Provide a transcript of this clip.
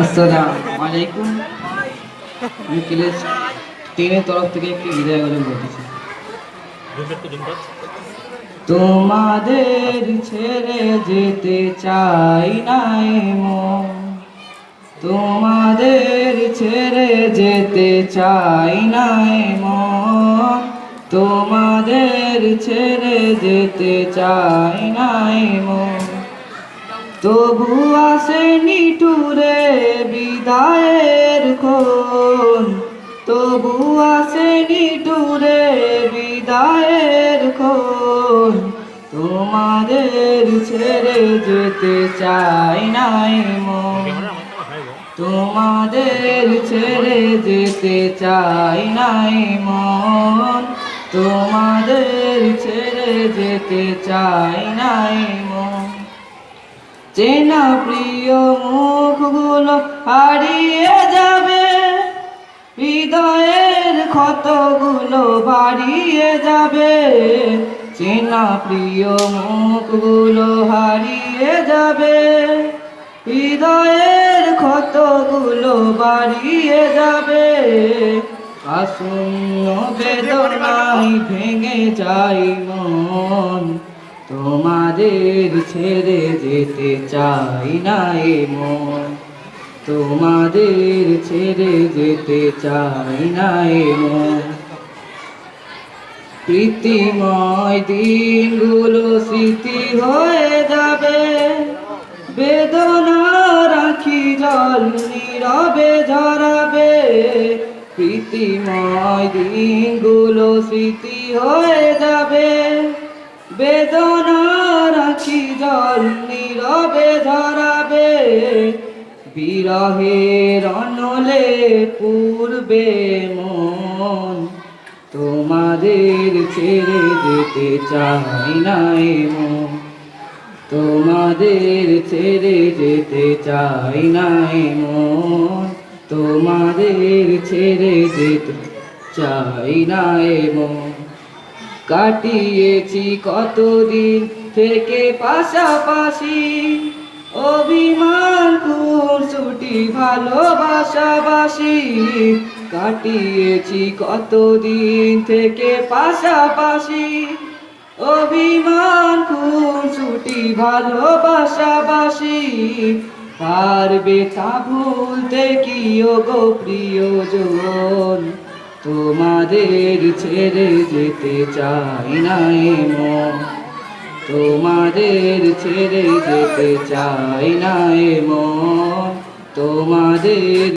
আসসালামু আলাইকুম। আমি ক্লাস টেনের তরফ থেকে একটি বিদায় গজল বলতেছি তোমাদের ছেড়ে যেতে চাই নাই মন। তোমাদের ছেড়ে যেতে চাই নাই মন। তোমাদের ছেড়ে যেতে চাই নাই মন। তবু আসেনি টুরে বিদায়ের খন তবু আসেনি টুরে বিদায়ের খন তোমাদের ছেড়ে যেতে চাই নাই মন। তোমাদের ছেড়ে যেতে চাই নাই মন। তোমাদের ছেড়ে যেতে চাই নাই মন। চেনা প্রিয় মুখগুলো হারিয়ে যাবে। হৃদয়ের ক্ষতগুলো বাড়িয়ে যাবে। চেনা প্রিয় মুখগুলো হারিয়ে যাবে। হৃদয়ের ক্ষতগুলো বাড়িয়ে যাবে। আসন্ন বেদনায় ভেঙে যাই মন। তোমাদের ছেড়ে যেতে চাই না এ মন। তোমাদের ছেড়ে যেতে চাই না এ মন। প্রীতিময় দিনগুলো স্মৃতি হয়ে যাবে। বেদনা রাখি জল নীরবে ঝরাবে। প্রীতিময় দিনগুলো স্মৃতি হয়ে যাবে। বেদনা জল নীরবে ঝরাবে, বিরহের অনলে পূর্বে মন। তোমাদের ছেড়ে যেতে চাই না এ মন। তোমাদের ছেড়ে যেতে চাই না এ মন। তোমাদের ছেড়ে যেতে চাই না এ মন। কাটিয়েছি কতদিন থেকে পাশাপাশি অভিমান খুন ছুটি ভালোবাসাবাসি। কাটিয়েছি কতদিন থেকে পাশাপাশি অভিমান খুন ছুটি ভালোবাসাবাসি। পারবে তা ভুলতে কি গো প্রিয়জন? তোমাদের ছেড়ে যেতে চাই না এ মন তোমাদের ছেড়ে যেতে চাই না এ মন তোমাদের